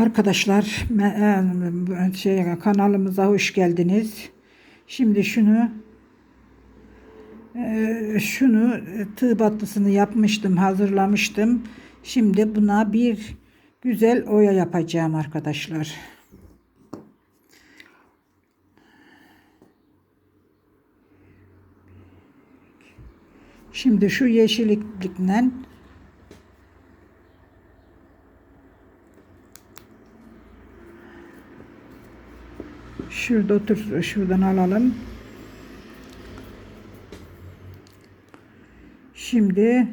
Arkadaşlar e, şey, kanalımıza hoş geldiniz. Şimdi şunu e, şunu tığ battısını yapmıştım, hazırlamıştım. Şimdi buna bir güzel oya yapacağım arkadaşlar. Şimdi şu yeşillikle Şurada otur, şuradan alalım. Şimdi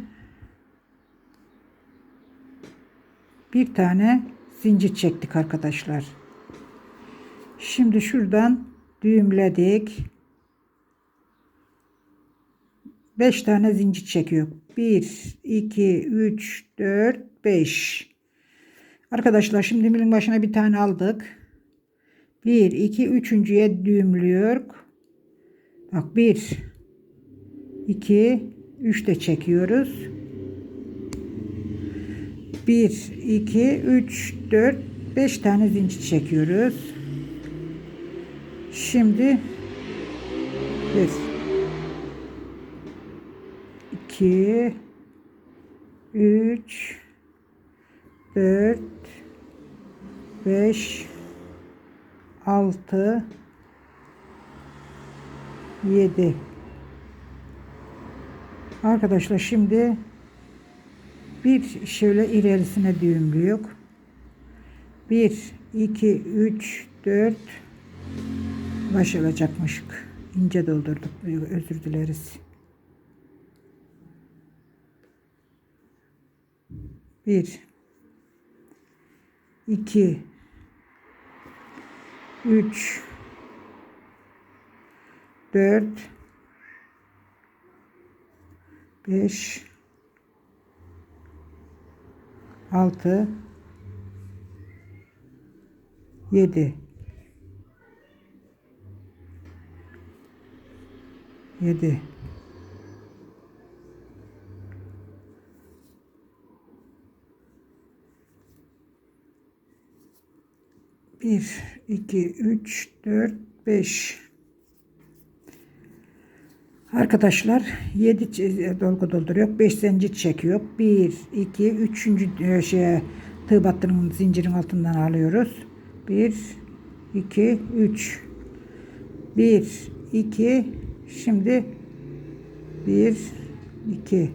bir tane zincir çektik arkadaşlar. Şimdi şuradan düğümledik. 5 tane zincir çekiyor. 1, 2, 3, 4, 5. Arkadaşlar şimdi milin başına bir tane aldık. 1, 2, üçüncüye düğümlüyor. Bak 1, 2, 3 de çekiyoruz. 1, 2, 3, 4, 5 tane zincir çekiyoruz. Şimdi 1, 2, 3, 4, 5, 6 7 Arkadaşlar şimdi bir şöyle ilerisine düğümlüyor. 1 2 3 4 baş olacakmış. İnce doldurduk. Özür dileriz. Bir, iki, 3 4 5 6 7 7 1 2 3 4 5 Arkadaşlar 7 dolgu dolduruyor. 5 zincir çekiyor. 1 2 3. şeye tığ battının zincirin altından alıyoruz. 1 2 3 1 2 şimdi 1 2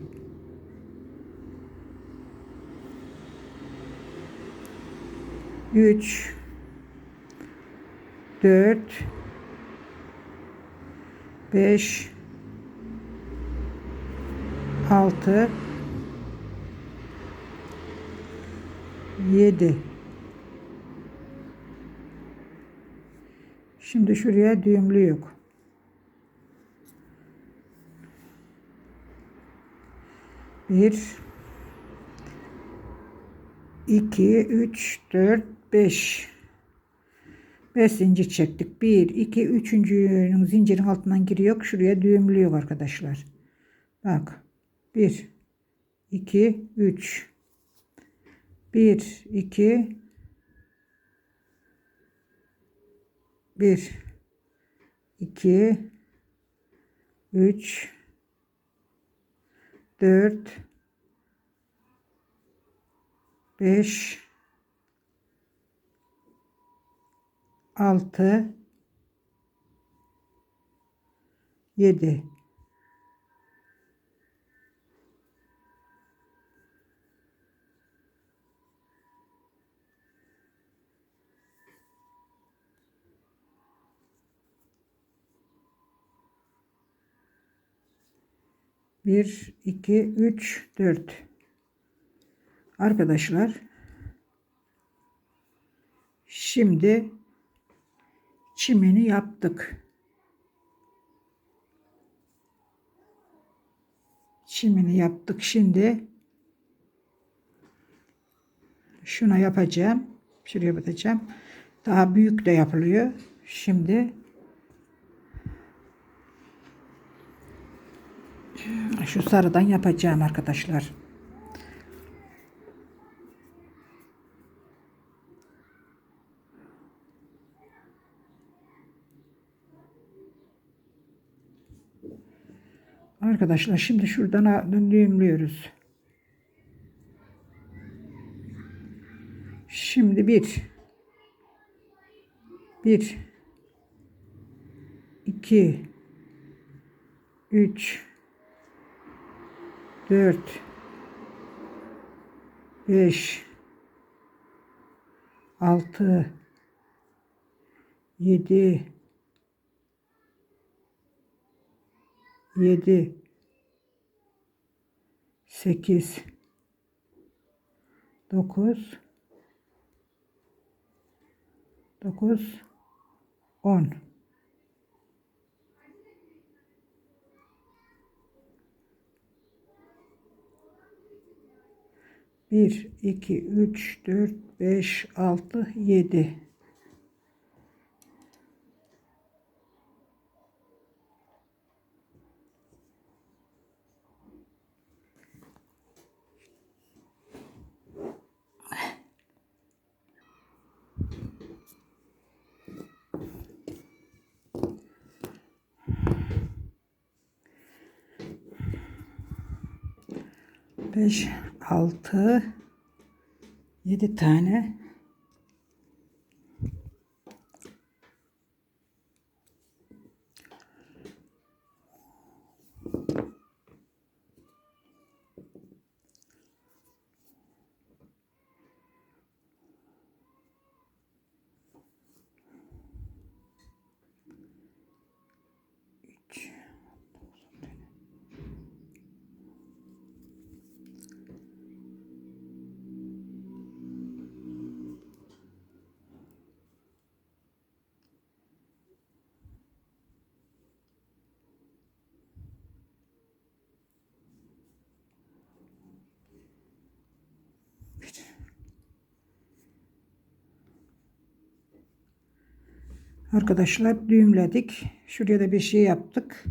3 4 5 6 7 Şimdi şuraya düğümlü yok. Bir, iki, üç, dört, beş. 5 zincir çektik. 1, 2, 3. zincirin altından giriyor. Şuraya düğümlüyor arkadaşlar. Bak. 1, 2, 3. 1, 2, 1, 2, 3, 4, 5, 6 7 1 2 3 4 Arkadaşlar şimdi çimeni yaptık. Çimeni yaptık. Şimdi şuna yapacağım. Şuraya batacağım. Daha büyük de yapılıyor. Şimdi şu sarıdan yapacağım arkadaşlar. Arkadaşlar şimdi şuradan düğümlüyoruz. Şimdi bir, bir, iki, üç, dört, beş, altı, yedi, yedi, sekiz, dokuz, dokuz, on. Bir, iki, üç, dört, beş, altı, yedi. Beş, altı, yedi tane. Üç, Arkadaşlar düğümledik. Şuraya da bir şey yaptık.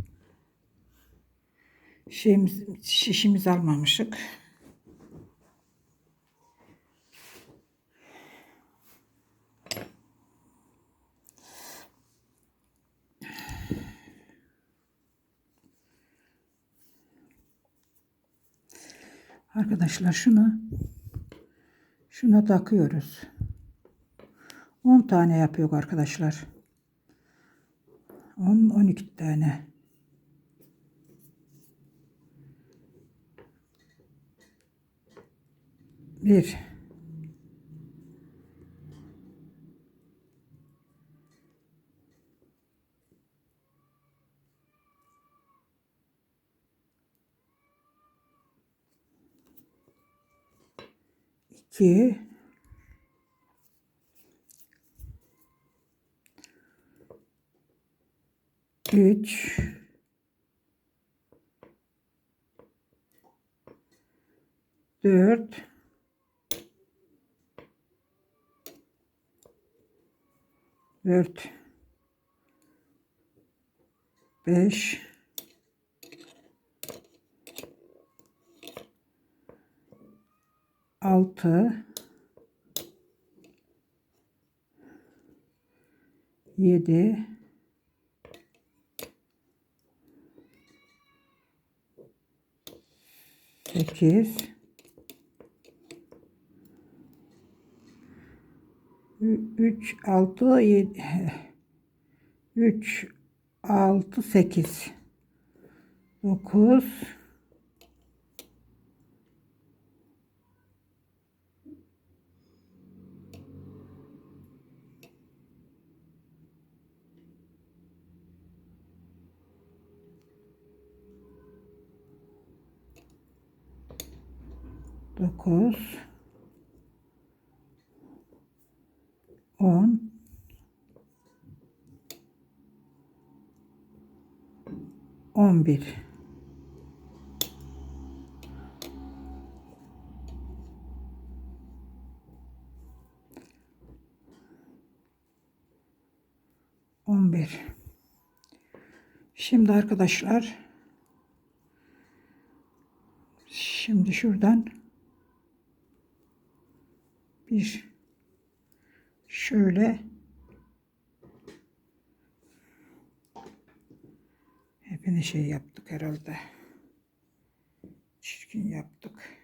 Şeyimiz, şişimiz almamışık. Arkadaşlar şunu şuna takıyoruz. 10 tane yapıyor arkadaşlar. 10 12 tane. Bir. İki. Üç. Dört. Dört. Beş. Altı. Yedi. Sekiz. Ü- Üç, altı, yedi. Üç, altı, sekiz. Dokuz. Dokuz. On. On bir. On bir. Şimdi arkadaşlar şimdi şuradan bir şöyle hepini şey yaptık herhalde. Çirkin yaptık.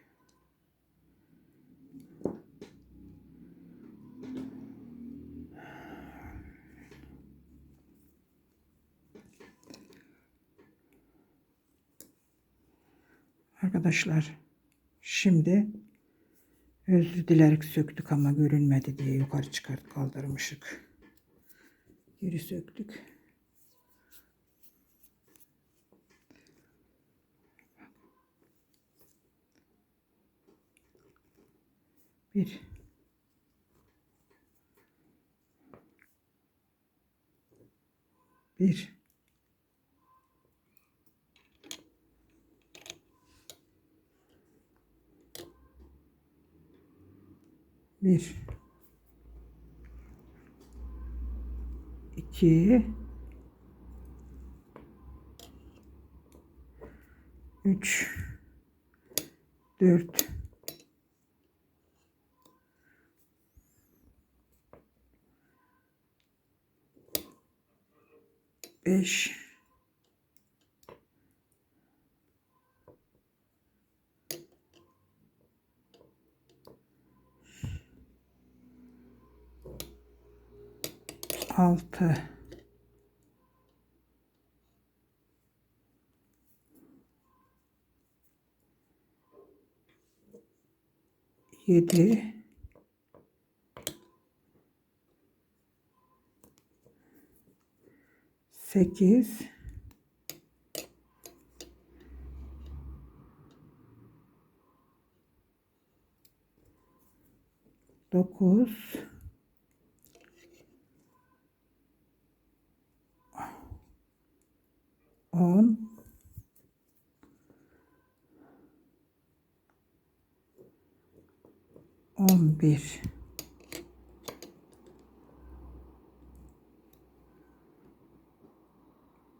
Arkadaşlar şimdi özür dilerik söktük ama görünmedi diye yukarı çıkart kaldırmışık. Geri söktük. Bir. Bir. Bir. iki, Üç. Dört. Beş. 46 7 8 9 bir.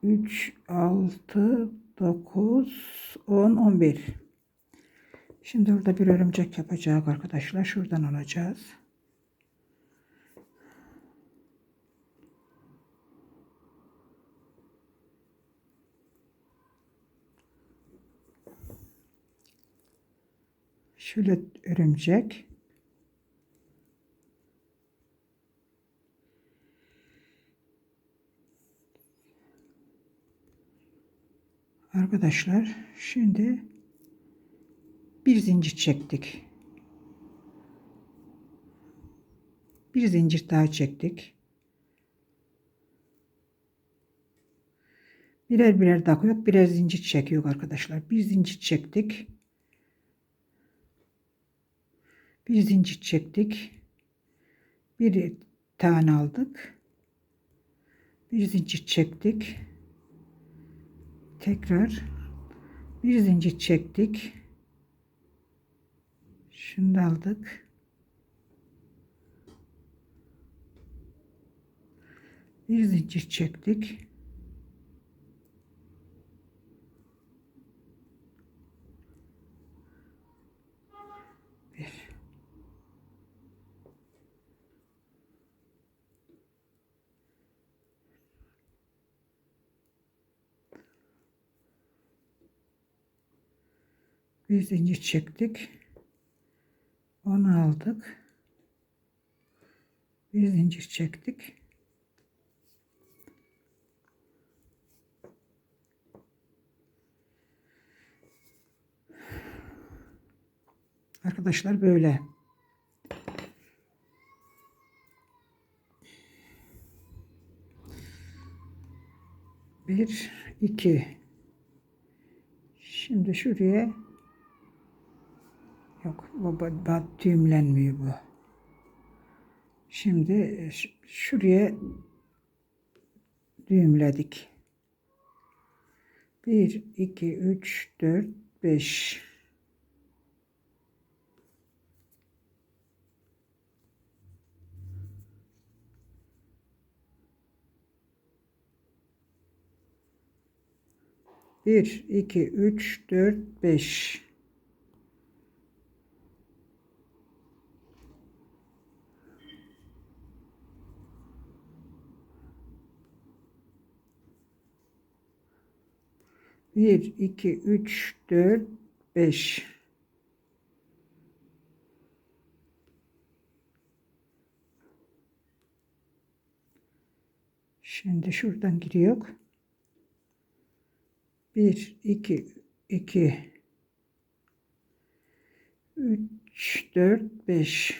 Üç, altı, dokuz, on, on bir. Şimdi orada bir örümcek yapacağız arkadaşlar. Şuradan alacağız. Şöyle örümcek. Arkadaşlar şimdi bir zincir çektik. Bir zincir daha çektik. Birer birer takıyor, birer zincir çekiyor arkadaşlar. Bir zincir çektik. Bir zincir çektik. Bir tane aldık. Bir zincir çektik. Tekrar bir zincir çektik. Şunu da aldık. Bir zincir çektik. Bir. Bir zincir çektik. Onu aldık. Bir zincir çektik. Arkadaşlar böyle. Bir, iki. Şimdi şuraya yok bu bu düğümlenmiyor bu. Şimdi şuraya düğümledik. Bir, iki, üç, dört, beş. Bir, iki, üç, dört, beş. Bir, iki, üç, dört, 5 Şimdi şuradan giriyor. 1 2 2 3 4 5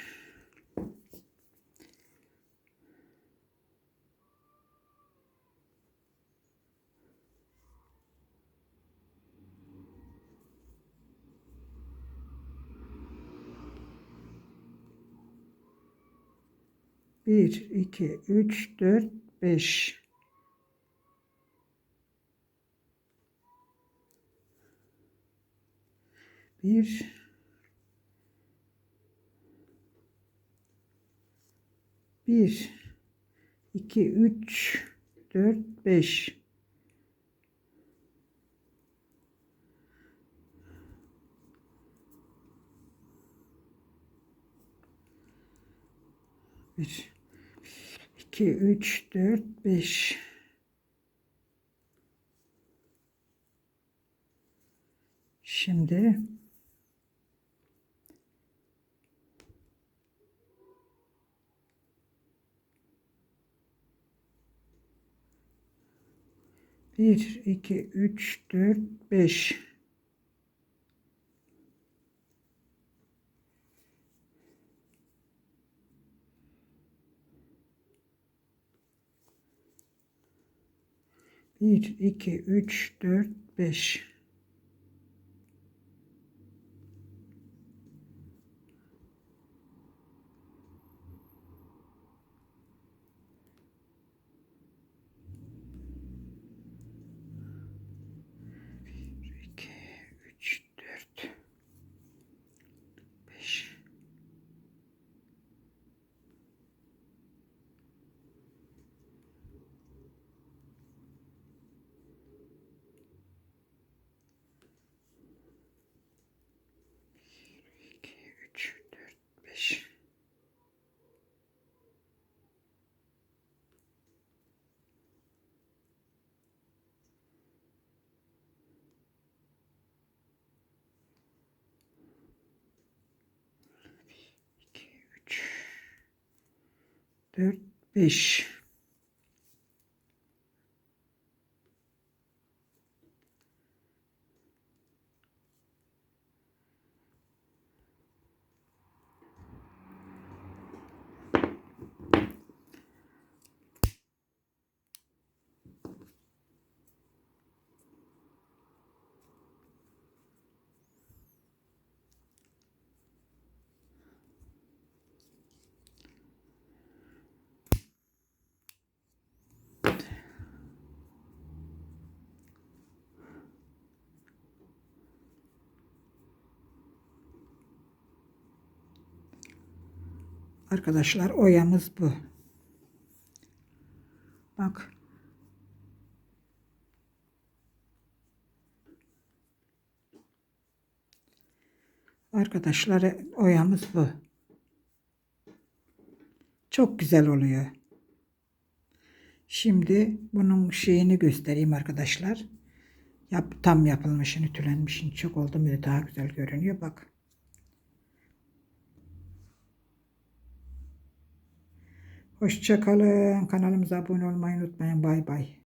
1 2 3 4 5 1 1 2 3 4 5 1 2 3 4 5 Şimdi bir, iki, üç, dört, beş. 1, 2, 3, 4, 5. 4, 5. Arkadaşlar oyamız bu. Bak. Arkadaşlar oyamız bu. Çok güzel oluyor. Şimdi bunun şeyini göstereyim arkadaşlar. Yap, tam yapılmışını, ütülenmişini çok oldu mu daha güzel görünüyor. Bak. Hoşçakalın. Kanalımıza abone olmayı unutmayın. Bay bay.